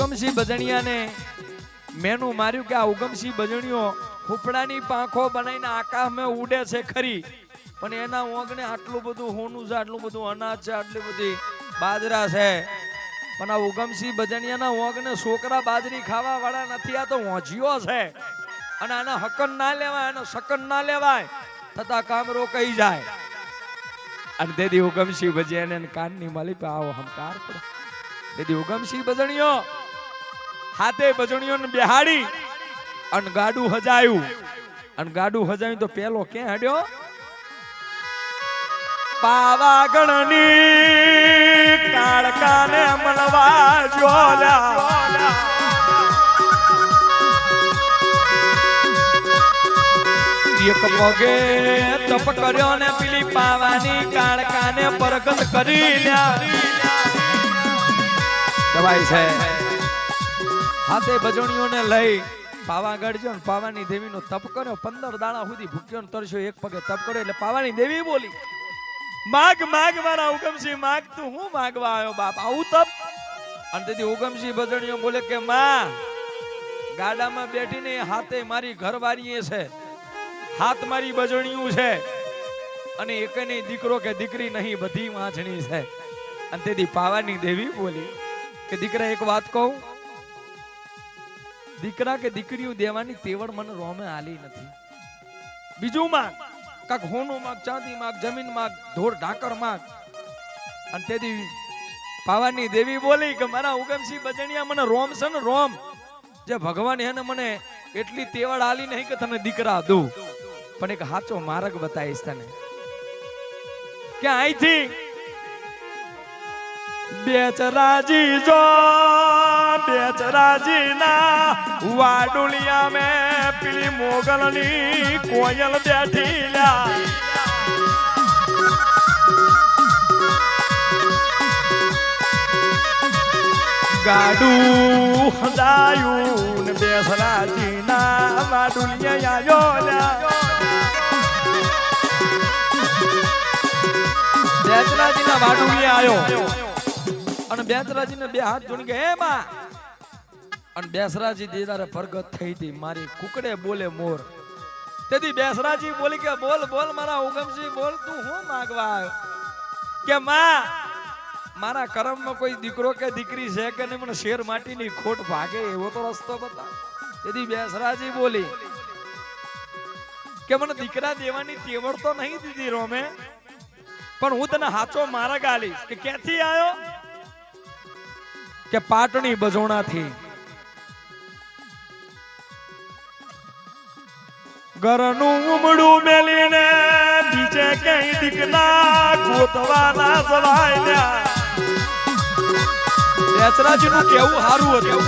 Ugamsinh બજણિયાને menu માર્યું કે આ ઉગમસિંહ બજણિયો હુપડાની પાંખો બનાવીને આકાશમાં ઉડે છે ખરી. પણ એના ઓગને આટલું બધું હોનું છે, આટલું બધું અનાજ છે, આટલી બધી બાજરા છે. પણ આ ઉગમસિંહ બજણિયાના ઓગને છોકરા બાજરી ખાવા વાળા નથી, આ તો હોંજિયો છે. અને આના હકન ના લેવાય અને શકન ના લેવાય, થતા કામ રોકાઈ જાય. અને તેથી ઉગમસિંહ ભજિયાને એને કાનની માલી આવો હમકાર દેદી ઉગમસિંહ બજણિયો હાથે બજણિયો ને બેહાડી અને ગાડું હજાયું. અને ગાડું હજાયું તો પેલો ક્યાં હડ્યો? પાવાગણની કાળકાને મળવા જોલ્યા એક પગે તપ કર્યો ને પેલી પાવાની કાળકાને પરગત કરી લ્યા. દવાઈ છે. હાથે બજણીઓને લઈ પાવાગઢ જો ને પાવાની દેવીનો તપ કર્યો. પંદર દાણા સુધી ભૂખ્યો ને એક પગે તપ કર્યો એટલે પાવાની દેવી બોલી. માગ માગ, મારા ઉગમસિંહ, માગ, તું હું માગવા આવ્યો બાપ? આવું તપ? અને તેથી ઉગમસિંહ ભજણીઓ બોલે કે, માં, ગાડામાં બેઠીને હાથે મારી ઘરવાળીએ છે. હાથ મારી બજણીયું છે. અને એક નહીં દીકરો કે દીકરી નહીં, બધી વાંચણી છે. અને તેથી પાવાની દેવી બોલી કે, દીકરા, એક વાત કહું? દીકરા કે દીકરીઓ દેવાની તેવડ મને રોમે આલી નથી. બીજું માગ, કાક હોનું માગ, ચાંદી માગ, જમીન માગ, ઢોર ઢાકર માગ. અને તેથી પાવાની દેવી બોલી કે મારા ઉગમસિંહ બજણિયા મને રોમ છે ને રોમ. જે ભગવાન એને મને એટલી તેવડ આલી નહીં કે તને દીકરા દઉં. પણ એક સાચો માર્ગ બતાવીશ તને. કે અહીંથી બેચરાજી જો બેચરાજી ના વાડુલિયા મે પેલી મોગલની કોયલ બેઠી ગાડું હજાયું ને બેસરાજી વાડુલિયા આવ્યો લ્યા બેચરાજી ના વાડુલિયા આવ્યો અને બેચરાજીને બે હાથ જોડી કે હે માં અને બેસરાજી દીદારે પ્રગટ થઈ હતી. મારી કુકડે બોલે, મોર. તેથી બેસરાજી બોલી કે, બોલ બોલ મારા ઉગમસિંહ, બોલ, તું હું માગવા આવ્યો? કે, માં, મારા કરમમાં કોઈ દીકરો કે દીકરી છે કે નહીં, મને શેર માટીની ખોટ ભાગે, એવો તો રસ્તો બતાવ તેથી બેસરાજી બોલી કે, મને દીકરા દેવાની તેવડ તો નહીં દીધી રોમે, પણ હું તને હાચો માર્ગ આલીશ કે, ક્યાંથી આવ્યો? કે, પાટણી બજોણાથી. ઘરનું ઉમડું મેલીને બીજે કઈ દીકના ગોતવાના જવાય બેચરાજીનું કેવું હારું હતું.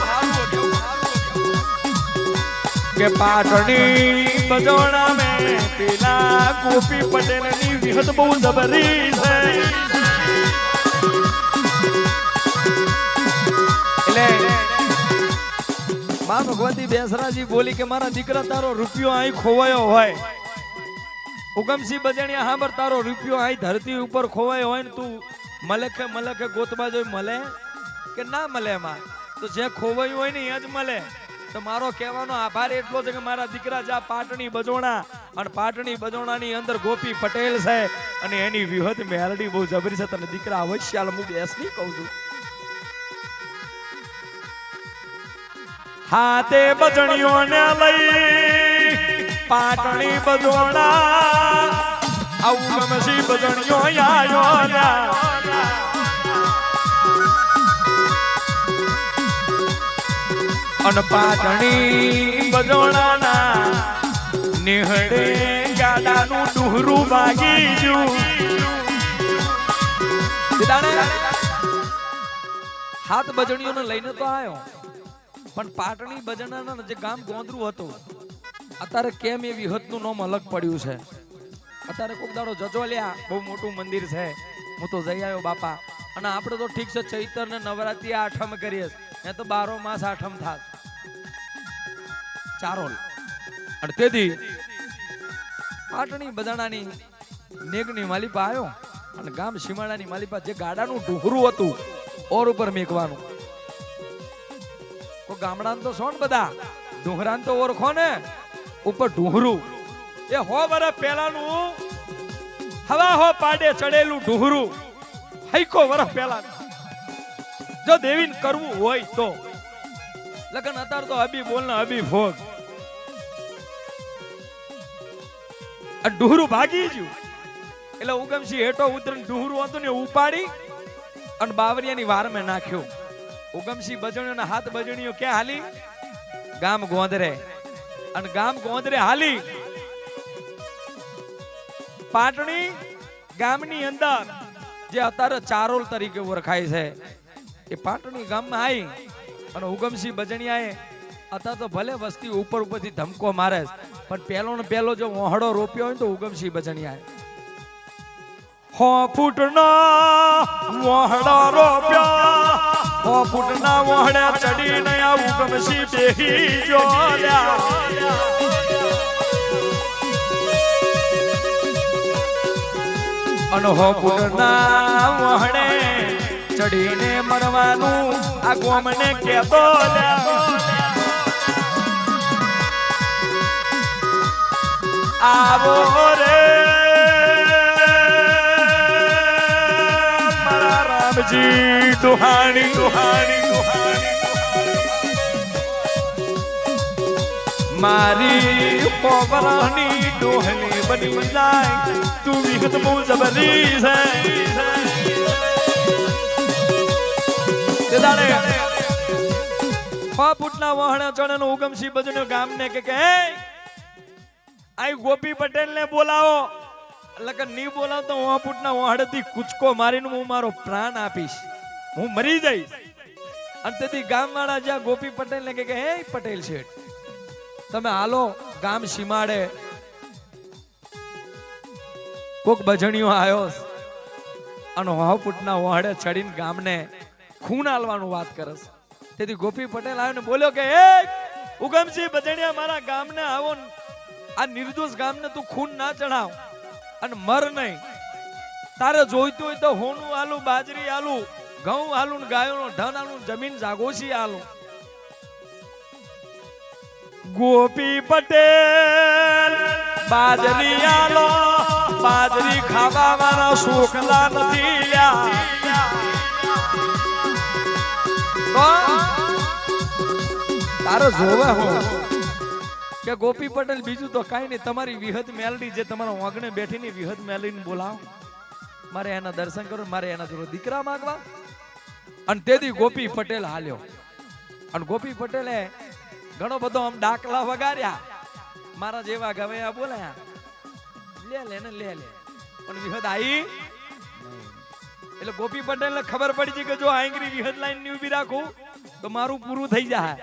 કે પાટણી બજોણા મે પેલા ગોપી પટેલની વિહત બહુ જબરી છે. એટલે માં ભગવતી બેસરાજી બોલી કે મારા દીકરા તારો રૂપિયો અહીં ખોવાયો હોય. હુકમસિંહ બજણિયા હાંભર તારો રૂપિયો અહીં ધરતી ઉપર ખોવાયો હોય ને તું મલકે મલકે ગોતવા જોઈ મળે કે ના મળે માં? તો જે ખોવાયું હોય ને એ જ મળે તો મારો કહેવાનો આભાર એટલો છે કે મારા દીકરા જા પાટણી બજોણા અને પાટણી બજોણાની અંદર ગોપી પટેલ છે અને એની વિહત મેલડી બહુ જબરી છે. તને દીકરા અવશ્યાલ હું બેસ નહીં કહું છું. હાથે બજણીઓને લઈ પાટણી બજોણા આવું ગમશી બજણીઓ આયો અને પાટણી બજોણાના નિહળે ગાડાનું ડુહરું ભાગી ગયું. હાથ બજણીઓને લઈને તો આવ્યો પણ પાટણી બજણાના જે ગામ ગોંદરું હતું, અત્યારે કેમ એ વિહતનું નામ અલગ પડ્યું છે? અત્યારે કોક દાડો જજોલ્યા, બહુ મોટું મંદિર છે. હું તો જઈ આવ્યો બાપા. અને આપણે તો ઠીક છે ચૈતર ને નવરાત્રી આઠમ કરીએ એ તો બારો માસ આઠમ થાત. ચારોલ. અને તેથી પાટણી બજાણાની નેગની માલિપા આવ્યો. અને ગામ સીમાડાની માલિપા જે ગાડાનું ડુહરું હતું, ઓર ઉપર મેકવાનું ગામડામાં તો છો ને બધા. ડુંગરાન તો ઓળખો ને. ઉપર ડુંગરું. એ હો વર પહેલાનું હવા હો પાડે ચડેલું ડુંગરું. હૈકો વર્ષ પહેલા જો દેવીને કરવું હોય તો. લગન અત્યારે તો હબી બોલ ને અભી ભોગ. ડુહરું ભાગી ગયું. એટલે ઉગમસિંહ હેઠો ઉતરીને ડુહરું હતું ને ઉપાડી અને બાવરિયાની વારમાં નાખ્યો. ઉગમસિંહ બજણીઓના હાથ બજણીઓ ક્યાં હાલી? ગામ ગોંદરે. અને ગામ ગોંદરે હાલી. પાટણી ગામની અંદર, જે અત્યારે ચારોલ તરીકે ઓળખાય છે. એ પાટણી ગામમાં આવી અને ઉગમસિંહ બજણિયાએ અત્યારે તો ભલે વસ્તી ઉપર ઉપરથી ધમકો મારે પણ પહેલો ને પહેલો જો ઓહડો રોપ્યો હોય તો ઉગમસિંહ બજણિયાએ. હો ફૂટના વહડા રોપ્યા. હો ફૂટના વહડે ચડીને આવું ઉગમસિંહ બેહી જોડ્યા અને હો ફૂટના વહડે ચડીને મરવાનું આ ગોમને કેતો આવો રે મારા દુહાણી દુહાણી મારી પોવરાની ડોહની બની જાય તું વિગત બહુ જબરી છે દાડે ફૂટના વહાણા ચણનો ઉગમસિંહ બજનો ગામને કે કે "હે, આઈ ગોપી પટેલ ને બોલાવો કે નહીં બોલાવ તો હું ફૂટના વહાડેથી કૂચકો મારીને હું મારો પ્રાણ આપીશ. હું મરી જઈશ. અને તેથી ગામવાળા જ્યાં ગોપી પટેલ ને કે, હે પટેલ શેઠ, તમે હાલો ગામ સીમાડે. કોક બજણીઓ આવ્યો અને હાવ ફૂટના વહાડે ચડીને ગામને ખૂન આલવાનું વાત કરે છે. તેથી ગોપી પટેલ આવ્યો ને બોલ્યો કે, હે ઉગમસિંહ બજણિયા, મારા ગામને આવો આ નિર્દોષ ગામને તું ખૂન ના ચડાવ અને મર નહીં. તારે જોઈતું હોય તો હોનું આલુ, બાજરી આલુ, ઘઉં આલુ ગાયો ગાયોનો ધન આલુ જમીન જાગોશી આલુ. ગોપી પટેલ બાજરી આલો, બાજરી ખાવા મારા સુખલા નથી લ્યા. તારે જોવા હો કે ગોપી પટેલ, બીજું તો કાંઈ નહીં. તમારી વિહત મેલડી જે તમારા વાગણે બેઠીને વિહદ મેલડીને બોલાવો. મારે એના દર્શન કરો, મારે એના જોડે દીકરા માગવા. અને તેથી ગોપી પટેલ હાલ્યો. અને ગોપી પટેલે ઘણો બધો આમ ડાકલા વગાડ્યા મારા જેવા ગવૈયા બોલાયા. લે લે ને, લે લે. પણ વિહદ આવી એટલે ગોપી પટેલ ને ખબર પડી છે કે જો આંગરી વિહદ લાઈનની ઊભી રાખું, તો મારું પૂરું થઈ જાય.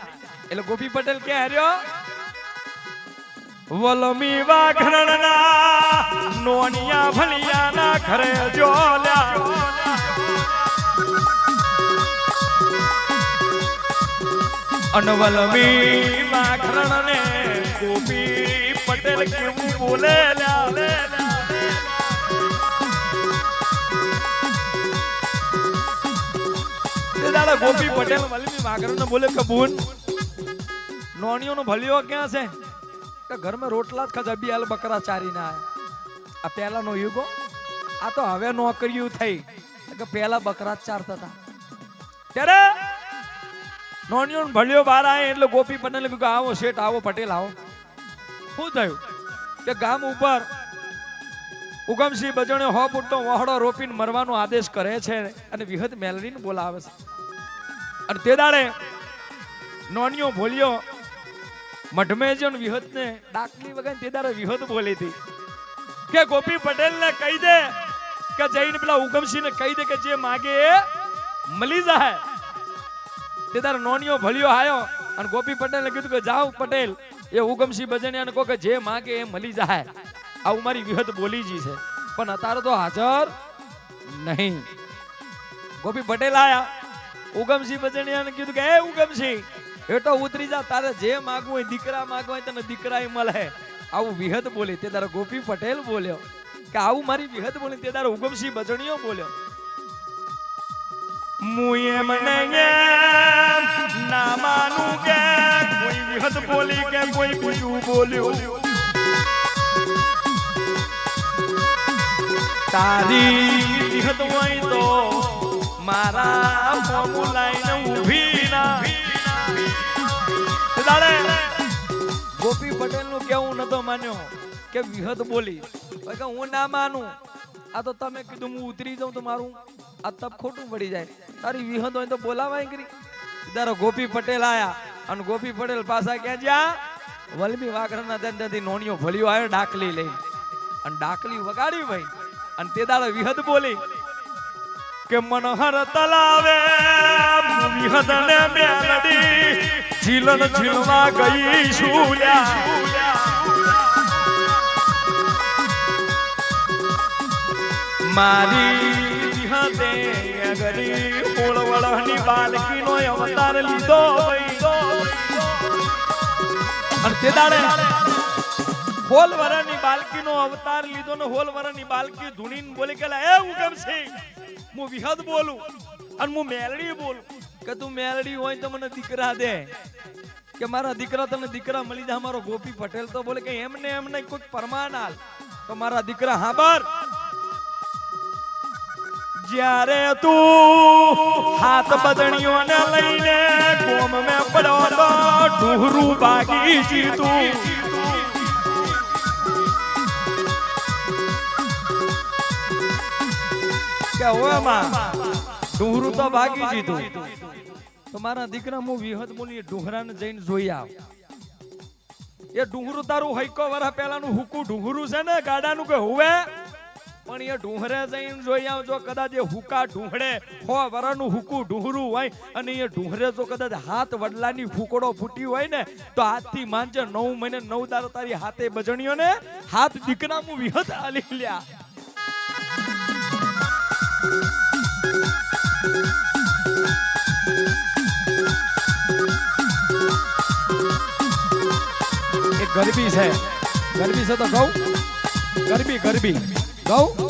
એટલે ગોપી પટેલ કે હાર્યો? વલમી વાઘરણના નોનિયા ભલિયાના ઘરે જોલ્યા. અનવલમી વાઘરણને ગોપી પટેલ કેવું બોલે દાડા ગોપી પટેલ વલમી વાઘરણને બોલે કે બુન નોણીઓનો ભલિયો ક્યાં છે? કે ઘરમાં રોટલા જ ખાધા, બી હાલ બકરા ચારી ના આ પહેલાનો યુગો આ તો હવે નોકરીઓ થઈ. કે પહેલા બકરા જ ચારતા હતા. ત્યારે નોનિયો ભળ્યો બહાર આવે એટલે ગોપી પટેલ કીધું આવો શેઠ, આવો પટેલ, આવો. શું થયું? કે ગામ ઉપર ઉગમસિંહ બજણે હો પૂરતો વહોડો રોપીને મરવાનો આદેશ કરે છે અને વિહત મેલરીને બોલાવે છે. અને તે દાડે નોનિયો ભોલ્યો મઢમેજો ને ડાકલી વગર તે તારે વિહત બોલી હતી. કે ગોપી પટેલને કહી દે કે જઈને પેલા ઉગમસિંહને કહી દે કે જે માગે એ મળી જાય. તે તારો નોનિયો ભલ્યો આવ્યો અને ગોપી પટેલને કીધું કે જાઓ પટેલ, એ ઉગમસિંહ બજણિયાને કહો કે જે માગે એ મળી જાય. આવું મારી વિહત બોલી જી છે. પણ અત્યારે તો હાજર નહીં. ગોપી પટેલ આયા. ઉગમસિંહ બજણિયાને કીધું કે, એ ઉગમસિંહ હેઠો ઉતરી જા, તારે જે માગવું હોય, દીકરા માગવા હોય, તને દીકરા મળે. આવું વિહત બોલે, તે તારો ગોપી પટેલ બોલ્યો. કે આવું મારી વિહત બોલે, તે તારો ઉગમસિંહ બજણીઓ બોલ્યો. હું એમને એમ ના માનું કે કોઈ વિહત બોલી કે કોઈ બીજું બોલ્યું. તારી વિહત હોય તો મારા મોમું લાઈને ઊભી દાડે ગોપી પટેલનું કેવું નતો માન્યો, કે વિહત બોલી. હું ના માનું, આ તો તમે કીધું હું ઉતરી જાઉં તો મારું આ તપ ખોટું પડી જાય. તારી વિહત હોય તો બોલાવાય કરી તારો ગોપી પટેલ આયા, અને ગોપી પટેલ પાછા ક્યાં જ્યાં? વલમી વાઘરના દંડથી નોણીઓ ભલ્યો આવ્યો, ડાકલી લઈ અને ડાકલી વગાડી ભાઈ, અને તે દાડે વિહદ બોલી. કે મનોહર તલાવે વિહદ ને મેલડી. ઝીલન ઝીલવા ગઈ શુલ્યા. મારી વિહતે અગરી ઓળવળની બાલકીનો અવતાર લીધો અને તે દાડે હોલ વરની બાલકીનો અવતાર લીધો ને હોલ વરાની બાલકી ધૂણીને બોલી કે એ હું કેમ છે હું વિહદ બોલું અને હું મેલડી બોલું. કે તું મેલડી હોય તો મને દીકરા દે. કે મારા દીકરા તને દીકરા મળી જાય, મારો ગોપી પટેલ તો બોલે કે એમને એમને કોઈક પરમાન હાલ તો મારા દીકરા હાબર જ્યારે તું હાથ બદણીઓને લઈને ગોમ મે પડો તો ડુહરું બાગી જીતું. કે હોયમાં, ડુહરું તો ભાગી જીતું. તો મારા દીકરા હું વિહદ બોલી ડુંગરાને જઈને જોઈ આવ. એ ડુંગરું તારું હૈકો વરા પહેલાનું હુકું ડુંગરું છે ને, ગાડાનું કે હુવે? પણ એ ડુંહરે જઈને જોઈ આવજો, કદાચ એ હુકા ડુંહડે હો વરાનું હુકું ડુંહરું હોય અને એ ડુંહરે જો કદાચ હાથ વડલાની ફૂકડો ફૂટી હોય ને, તો હાથથી માંજે નવ મહિને નવ દાર તારી હાથે બજણીઓ ને, હાથ દીકરા હું વિહત આલી લ્યા. ગરબી છે. ગરબી છે તો કહું. ગરબી ગરબી. કહું.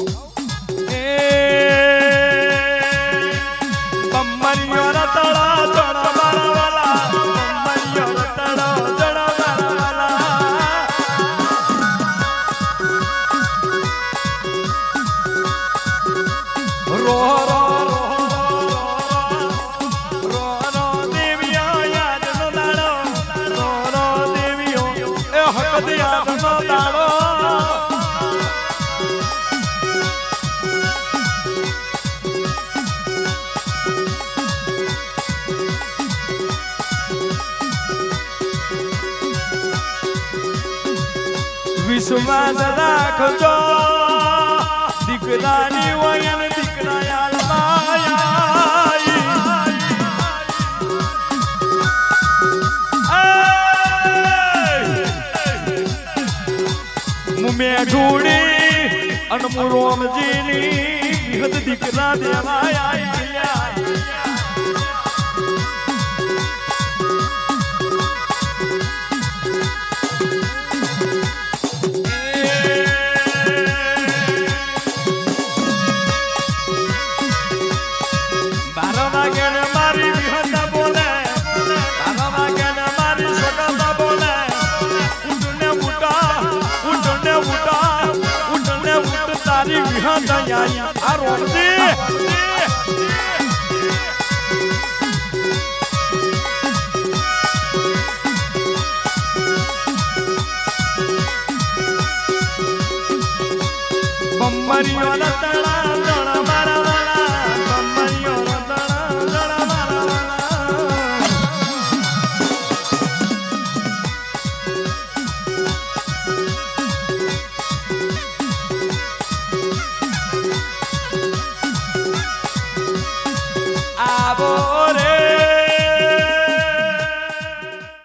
વિશ્વાસ રાખજો દીકરાની વયન દીકરા મેઢુડી અનમુરોમજીની અન દીકરા દેવાયા. આ રોમજી બમ્મરીઓ લતા